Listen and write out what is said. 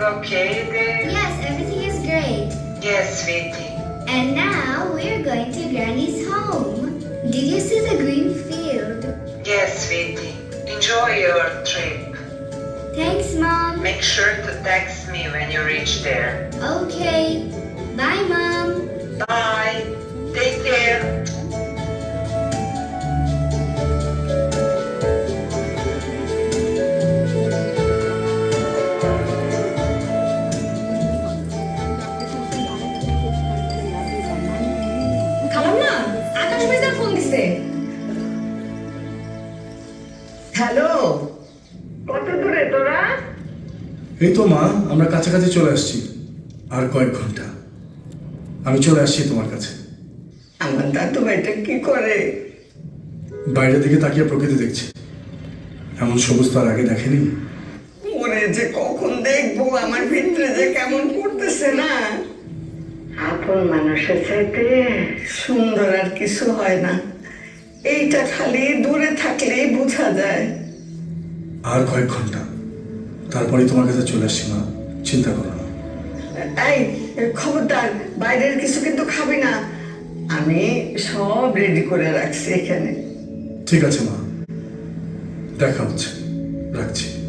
okay there? Yes, everything is great. Yes, sweetie. And now we're going to Granny's home. Did you see the green field? Yes, sweetie. Enjoy your trip. Thanks, Mom. Make sure to text me when you reach there. Okay. Bye, Mom. Bye. Hello. কত দূরে তোরা? এই তো মা আমরা কাছাকাছি চলে আসছি। আর কয়েক ঘণ্টা। আমি চলে আসছি তোমার কাছে। আমার দাদু ভাইটা কি করে? বাইরের দিকে তাকিয়ে প্রকৃতি দেখছি। এমন সবুজ তার আগে দেখেনি? ওরে যে কখন দেখব? আমার ভিতরে যে কেমন করতেছে না? আপন মানুষের চাইতে সুন্দর আর কিছু হয় না। এইটা খালি দূরে থাকলেই বোঝা যায়। আর কয়েক ঘণ্টা। তারপরে তোমার কাছে চলে আসছি মা। চিন্তা করো না। এই খবরদার বাইরের কিছু কিন্তু খাবি না। আমি সব রেডি করে রাখছি এখানে। ঠিক আছে মা। দেখা হচ্ছে। রাখছি।